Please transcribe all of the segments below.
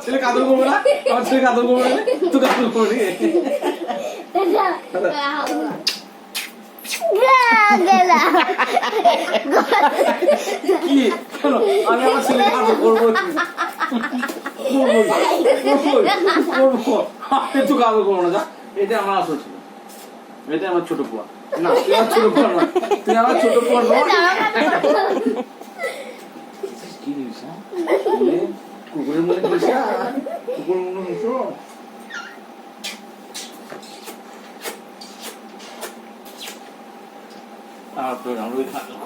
ছেলে কাদর না? আমার ছেলে কাদর না? তুই কাদর আমি আমার ছেলে করব যা। এটা এটা আমার ছোট পোয়া। না তুই আমার ছোট পোয়া না তুই আমার ছোট পোয়া 해서 아, 그 나무에 가져가.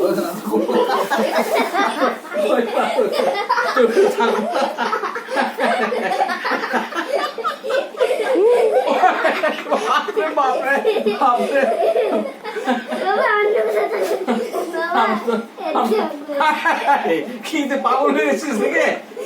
어, 나무 고파. 저기 키드 밥을 왜 쓰세요?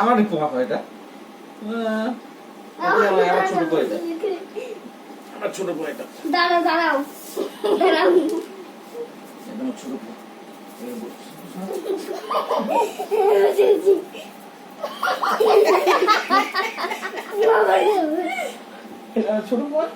আমার পোকা হয় এটা? আমার ছোট বই এটা। আমার ছোট বই এটা। দাঁড়াও দাঁড়াও। দাঁড়াও। আমার ছোট বই ছোট বই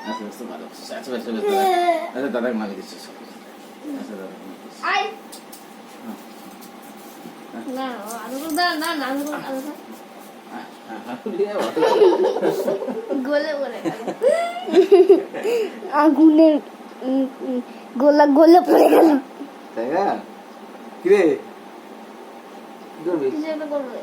আচ্ছা আচ্ছা দাদাকে মালিক দিচ্ছে আচ্ছা দাদা আই না না না না আগুনের গোলা গোলে পড়ে গেল। তাই না? কি করবে